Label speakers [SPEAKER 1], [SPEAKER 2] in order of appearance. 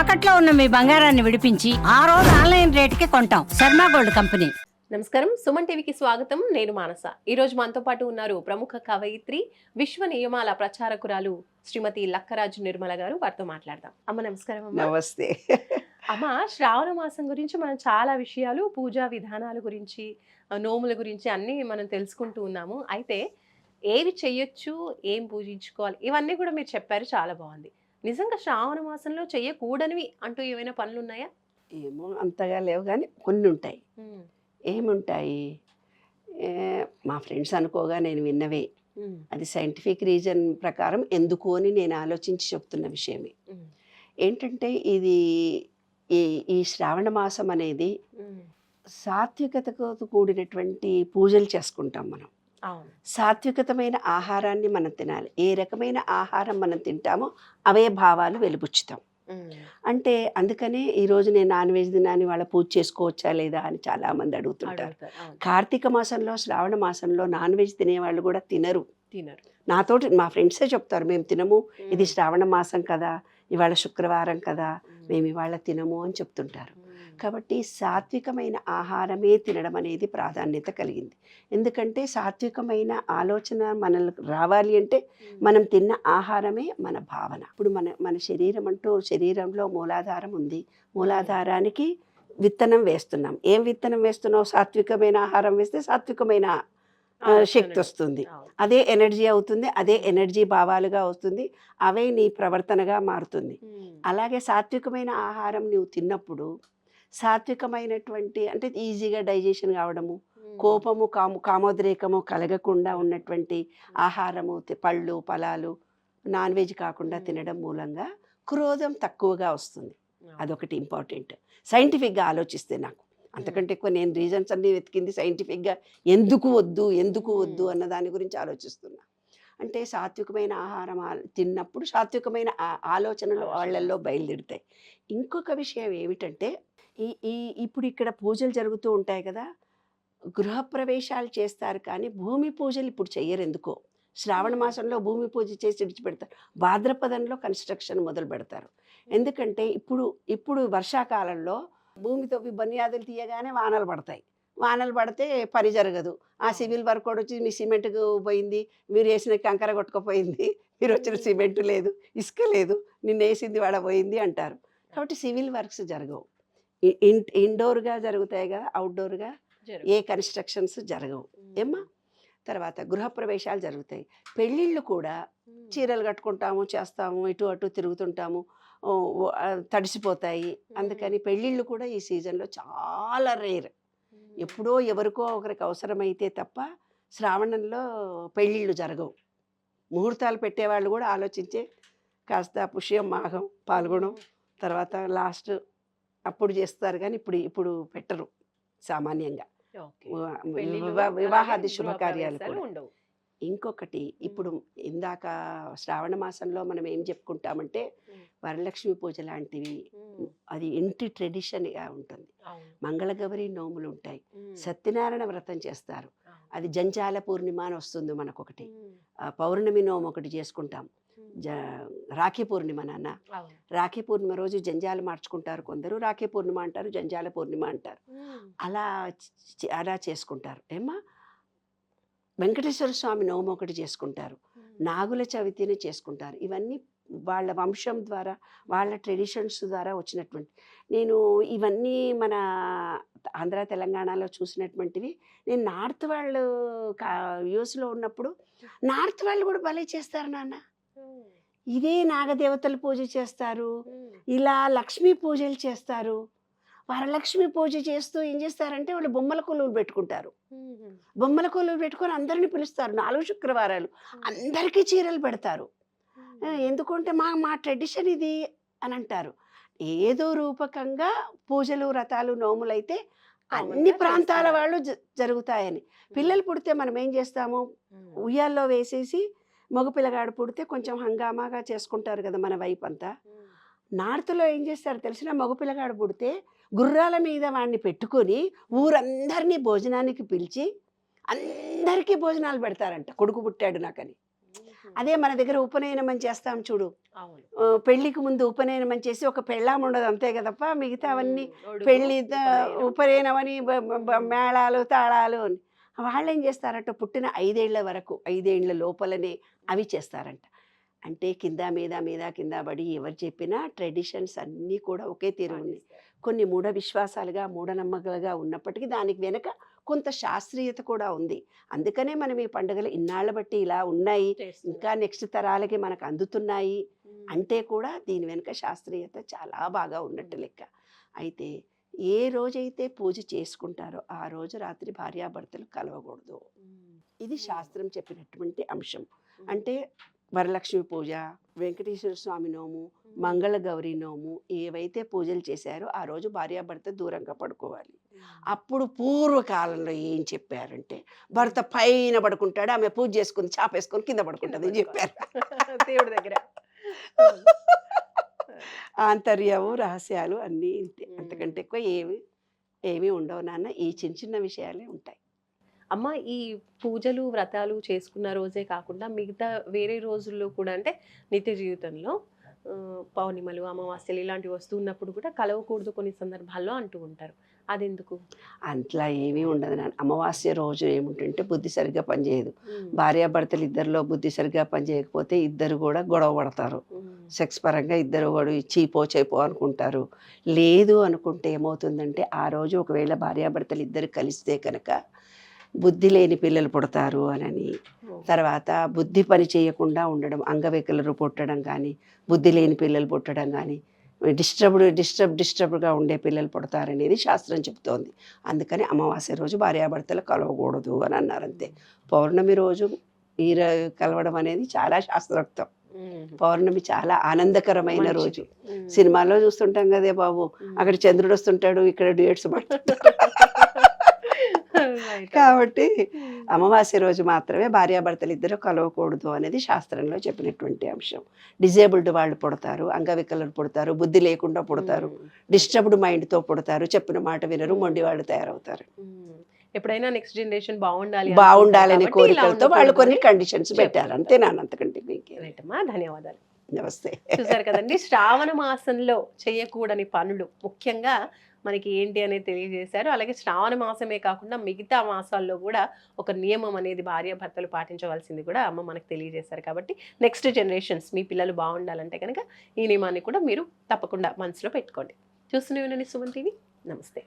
[SPEAKER 1] తాకట్లో ఉన్న మీ బంగారాన్ని విడిపించి ఆ రోజు ఆన్లైన్ రేటుకి కొంటాం. Sharma gold company.
[SPEAKER 2] నమస్కారం. సుమన్ టీవీకి స్వాగతం. నేను మానస. ఈ రోజు మనతో పాటు ఉన్నారు ప్రముఖ కవయిత్రి విశ్వ నియమాల ప్రచారకురాలు శ్రీమతి లక్కరాజు నిర్మల గారు. వారితో మాట్లాడదాం. అమ్మ నమస్కారం అమ్మ.
[SPEAKER 3] నమస్తే.
[SPEAKER 2] అమ్మ శ్రావణ మాసం గురించి మనం చాలా విషయాలు పూజా విధానాల గురించి నోముల గురించి అన్నీ మనం తెలుసుకుంటూ ఉన్నాము. అయితే ఏవి చెయ్యొచ్చు ఏం పూజించుకోవాలి ఇవన్నీ కూడా మీరు చెప్పారు. చాలా బాగుంది. నిజంగా శ్రావణ మాసంలో చెయ్యకూడనివి అంటూ ఏమైనా పనులు ఉన్నాయా
[SPEAKER 3] ఏమో అంతగా లేవు కానీ కొన్ని ఉంటాయి ఏముంటాయి? మా ఫ్రెండ్స్ అనుకోగా నేను విన్నవే. అది సైంటిఫిక్ రీజన్ ప్రకారం ఎందుకు అని నేను ఆలోచించి చెప్తున్న విషయమే. ఏంటంటే ఇది ఈ ఈ శ్రావణ మాసం అనేది సాత్వికతతో కూడినటువంటి పూజలు చేసుకుంటాం మనం. సాత్వికతమైన ఆహారాన్ని మనం తినాలి. ఏ రకమైన ఆహారం మనం తింటామో అవే భావాలు వెలుబుచ్చుతాం. అంటే అందుకనే ఈరోజు నేను నాన్ వెజ్ తినాని వాళ్ళ పూజ చేసుకోవచ్చా లేదా అని చాలామంది అడుగుతుంటారు.
[SPEAKER 2] అడుగుతారు అవును.
[SPEAKER 3] కార్తీక మాసంలో శ్రావణ మాసంలో నాన్ వెజ్ తినేవాళ్ళు కూడా తినరు.
[SPEAKER 2] తినరు.
[SPEAKER 3] నాతోటి మా ఫ్రెండ్సే చెప్తారు మేము తినము. ఇది శ్రావణ మాసం కదా ఇవాళ శుక్రవారం కదా మేము ఇవాళ తినము అని చెప్తుంటారు. కాబట్టి సాత్వికమైన ఆహారమే తినడం అనేది ప్రాధాన్యత కలిగింది. ఎందుకంటే సాత్వికమైన ఆలోచన మనకు రావాలి అంటే మనం తిన్న ఆహారమే మన భావన. ఇప్పుడు మన మన శరీరం అంటూ శరీరంలో మూలాధారం ఉంది. మూలాధారానికి విత్తనం వేస్తున్నాం. ఏం విత్తనం వేస్తున్నావు? సాత్వికమైన ఆహారం వేస్తే సాత్వికమైన శక్తి వస్తుంది. అదే ఎనర్జీ అవుతుంది. అదే ఎనర్జీ భావాలుగా వస్తుంది. అవే నీ ప్రవర్తనగా మారుతుంది. అలాగే సాత్వికమైన ఆహారం నువ్వు తిన్నప్పుడు సాత్వికమైనటువంటి అంటే ఈజీగా డైజెషన్ కావడము కోపము కాము కామోద్రేకము కలగకుండా ఉన్నటువంటి ఆహారము పళ్ళు ఫలాలు నాన్ వెజ్ కాకుండా. తినడం మూలంగా క్రోధం తక్కువగా వస్తుంది. అదొకటి ఇంపార్టెంట్. సైంటిఫిక్గా ఆలోచిస్తే నాకు. అంతకంటే ఎక్కువ నేను రీజన్స్ అన్ని వెతికింది సైంటిఫిక్గా ఎందుకు వద్దు ఎందుకు వద్దు. అన్న దాని గురించి ఆలోచిస్తున్నా. అంటే సాత్వికమైన ఆహారం తిన్నప్పుడు సాత్వికమైన ఆలోచనలు వాళ్ళల్లో. బయలుదేరుతాయి. ఇంకొక విషయం ఏమిటంటే ఈ ఈ ఇప్పుడు ఇక్కడ పూజలు జరుగుతూ ఉంటాయి కదా గృహప్రవేశాలు చేస్తారు కానీ భూమి పూజలు ఇప్పుడు చెయ్యరు ఎందుకో. శ్రావణ. మాసంలో భూమి పూజ చేసి విడిచిపెడతారు. భాద్రపదంలో కన్స్ట్రక్షన్ మొదలు పెడతారు. ఎందుకంటే ఇప్పుడు ఇప్పుడు వర్షాకాలంలో భూమితో బనియాదులు తీయగానే వానలు పడతాయి. వానలు పడితే పని జరగదు. ఆ. సివిల్ వర్క్ కూడా వచ్చి మీ సిమెంట్కు పోయింది. మీరు వేసిన కంకర కొట్టుకుపోయింది. మీరు వచ్చిన. సిమెంట్ లేదు. ఇసుక లేదు. నిన్న వేసింది వాడ పోయింది అంటారు. కాబట్టి సివిల్ వర్క్స్ జరగవు. ఇన్ ఇండోర్గా జరుగుతాయి కదా అవుట్డోర్గా ఏ కన్స్ట్రక్షన్స్ జరగవు. ఏమ్మా? తర్వాత గృహప్రవేశాలు జరుగుతాయి. పెళ్ళిళ్ళు కూడా చీరలు కట్టుకుంటాము చేస్తాము ఇటు అటు తిరుగుతుంటాము. తడిసిపోతాయి. అందుకని పెళ్ళిళ్ళు కూడా ఈ సీజన్లో చాలా రేర్. ఎప్పుడో ఎవరికో ఒకరికి అవసరమైతే తప్ప శ్రావణంలో పెళ్ళిళ్ళు జరగవు. ముహూర్తాలు పెట్టేవాళ్ళు కూడా ఆలోచించే కాస్త పుష్యం మాఘం పాల్గొనం తర్వాత లాస్ట్ అప్పుడు చేస్తారు కానీ ఇప్పుడు ఇప్పుడు పెట్టరు సామాన్యంగా. వివా- వివా- వివాహాది శుభకార్యాలు కూడా.
[SPEAKER 2] ఉండవు.
[SPEAKER 3] ఇంకొకటి ఇప్పుడు ఇందాక శ్రావణ మాసంలో మనం ఏం చెప్పుకుంటామంటే. వరలక్ష్మి పూజ లాంటివి అది ఇంటి ట్రెడిషన్గా ఉంటుంది. మంగళగౌరి నోములు ఉంటాయి. సత్యనారాయణ వ్రతం చేస్తారు. అది జంజాల పూర్ణిమ అని వస్తుంది మనకొకటి. పౌర్ణమి నోము ఒకటి చేసుకుంటాం. జ రాఖీ పూర్ణిమ నాన్న. రాఖీ పూర్ణిమ రోజు జంజాలు మార్చుకుంటారు కొందరు. రాఖీ పూర్ణిమ అంటారు జంజాల పూర్ణిమ అంటారు. అలా అలా చేసుకుంటారు. ఏమ్మా? వెంకటేశ్వర స్వామి నోము ఒకటి చేసుకుంటారు. నాగుల చవితిని చేసుకుంటారు. ఇవన్నీ వాళ్ళ వంశం ద్వారా వాళ్ళ ట్రెడిషన్స్ ద్వారా వచ్చినటువంటి నేను ఇవన్నీ మన ఆంధ్ర తెలంగాణలో చూసినటువంటివి. నేను నార్త్ వాళ్ళు యూఎస్లో ఉన్నప్పుడు నార్త్ వాళ్ళు కూడా భలే చేస్తారు నాన్న. ఇదే నాగదేవతల పూజ చేస్తారు. ఇలా లక్ష్మీ పూజలు చేస్తారు. వరలక్ష్మి పూజ చేస్తూ ఏం చేస్తారంటే వాళ్ళు బొమ్మల కొలువులు పెట్టుకుంటారు. బొమ్మల కొలువులు పెట్టుకొని అందరిని పిలుస్తారు. నాలుగు శుక్రవారాలు. అందరికీ చీరలు పెడతారు. ఎందుకంటే మా మా ట్రెడిషన్ ఇది అని అంటారు. ఏదో రూపకంగా పూజలు వ్రతాలు నోములు అయితే అన్ని ప్రాంతాల వాళ్ళు జ- జరుగుతాయని. పిల్లలు పుడితే మనం ఏం చేస్తాము? ఉయ్యాల్లో వేసేసి మగపిల్లగాడు పుడితే కొంచెం హంగామాగా చేసుకుంటారు కదా మన వైపు అంతా. నార్త్లో ఏం చేస్తారు తెలిసిన? మగపిల్లగాడు పుడితే గుర్రాల మీద వాడిని పెట్టుకొని ఊరందరినీ భోజనానికి పిలిచి అందరికీ భోజనాలు పెడతారంట. కొడుకు పుట్టాడు నాకని. అదే మన దగ్గర ఉపనయనం అని చేస్తాం చూడు. పెళ్ళికి ముందు ఉపనయనం అని చేసి ఒక పెళ్ళాం ఉండదు అంతే కదప్ప. మిగతా అవన్నీ ద-
[SPEAKER 2] ఉపనయనం.
[SPEAKER 3] అని మేళాలు తాళాలు అని. వాళ్ళు ఏం చేస్తారంట? పుట్టిన ఐదేళ్ళ వరకు ఐదేళ్ళ లోపలనే అవి చేస్తారంట. అంటే కింద మీద మీద కింద పడి ఎవరు చెప్పినా ట్రెడిషన్స్ అన్నీ కూడా ఒకే తీరు ఉన్నాయి కొన్ని మూఢ విశ్వాసాలుగా మూఢనమ్మకాలుగా ఉన్నప్పటికీ దానికి వెనక కొంత శాస్త్రీయత కూడా ఉంది. అందుకనే మనం ఈ పండుగలు ఇన్నాళ్ళ బట్టి ఇలా ఉన్నాయి. ఇంకా నెక్స్ట్ తరాలకి మనకు అందుతున్నాయి. అంటే కూడా దీని వెనుక శాస్త్రీయత చాలా బాగా ఉన్నట్టు లెక్క. అయితే ఏ రోజైతే పూజ చేసుకుంటారో ఆ రోజు రాత్రి భార్యాభర్తలు కలవకూడదు. ఇది శాస్త్రం చెప్పినటువంటి అంశం. అంటే వరలక్ష్మి పూజ వెంకటేశ్వర స్వామి నోము మంగళ గౌరి నోము ఏవైతే పూజలు చేశారో ఆ రోజు భార్యాభర్త దూరంగా పడుకోవాలి. అప్పుడు పూర్వకాలంలో ఏం చెప్పారంటే భర్త పైన పడుకుంటాడు ఆమె పూజ చేసుకుని చాపేసుకొని కింద పడుకుంటుంది అని చెప్పారు.
[SPEAKER 2] దేవుడి దగ్గర.
[SPEAKER 3] ఆంతర్యము రహస్యాలు అన్నీ ఇంతే. అంతకంటే ఎక్కువ ఏమి ఏమీ ఉండవు నాన్న. ఈ చిన్న చిన్న విషయాలే ఉంటాయి.
[SPEAKER 2] అమ్మ ఈ పూజలు వ్రతాలు చేసుకున్న రోజే కాకుండా మిగతా వేరే రోజుల్లో కూడా అంటే నిత్య జీవితంలో పౌర్ణిమలు అమావాస్యలు ఇలాంటివి వస్తున్నప్పుడు కూడా కలవకూడదు కొన్ని సందర్భాల్లో అంటూ ఉంటారు. అదెందుకు?
[SPEAKER 3] అట్లా ఏమీ ఉండదు నాన్న. అమావాస్య రోజు ఏముంటుంటే బుద్ధి సరిగ్గా పనిచేయదు. భార్యాభర్తలు ఇద్దరిలో బుద్ధి సరిగ్గా పనిచేయకపోతే ఇద్దరు కూడా గొడవ పడతారు. సెక్స్ పరంగా ఇద్దరు కూడా చీపో చేపో అనుకుంటారు. లేదు అనుకుంటే ఏమవుతుందంటే ఆ రోజు ఒకవేళ భార్యాభర్తలు ఇద్దరు కలిస్తే కనుక బుద్ధి లేని పిల్లలు పుడతారు అనని తర్వాత బుద్ధి పని చేయకుండా ఉండడం అంగవికలరు పుట్టడం కానీ బుద్ధి లేని పిల్లలు పుట్టడం కానీ డిస్టర్బ్డ్ డిస్టర్బ్ డిస్టర్బ్గా ఉండే పిల్లలు పుడతారనేది శాస్త్రం చెప్తోంది అందుకని అమావాస్య రోజు భార్యాభర్తలు కలవకూడదు అని అన్నారు అంతే పౌర్ణమి రోజు ఈ కలవడం అనేది చాలా శాస్త్రోక్తం. పౌర్ణమి చాలా ఆనందకరమైన. రోజు. సినిమాలో చూస్తుంటాం కదే బాబు. అక్కడ చంద్రుడు వస్తుంటాడు ఇక్కడ డ్యూయట్స్
[SPEAKER 2] Right.
[SPEAKER 3] కాబట్టి. అమావాస్య రోజు మాత్రమే భార్యాభర్తలు ఇద్దరు కలవకూడదు అనేది శాస్త్రంలో చెప్పినటువంటి అంశం. డిజేబుల్డ్ వాళ్ళు పుడతారు అంగవికలరు పుడతారు బుద్ధి లేకుండా పుడతారు. డిస్టర్బ్డ్ మైండ్తో పుడతారు చెప్పిన మాట వినరు మొండి వాళ్ళు తయారవుతారు.
[SPEAKER 2] ఎప్పుడైనా నెక్స్ట్ జనరేషన్ బాగుండాలి
[SPEAKER 3] బాగుండాలనే కోరికలతో వాళ్ళు కొన్ని కండిషన్స్ పెట్టారు. అంతే నాన్న అంతకంటే
[SPEAKER 2] ధన్యవాదాలు.
[SPEAKER 3] నమస్తే.
[SPEAKER 2] చూసారు కదండి శ్రావణ మాసంలో చేయకూడని పనులు ముఖ్యంగా మనకి ఏంటి అనేది తెలియజేశారు. అలాగే శ్రావణ మాసమే కాకుండా మిగతా మాసాల్లో కూడా ఒక నియమం అనేది భార్య భర్తలు పాటించవలసింది కూడా అమ్మ మనకు తెలియజేశారు కాబట్టి నెక్స్ట్ జనరేషన్స్ మీ పిల్లలు బాగుండాలంటే కనుక ఈ నియమాన్ని కూడా మీరు తప్పకుండా మనసులో పెట్టుకోండి. చూస్తూనే ఉండండి సుమన్ టీవీ నమస్తే.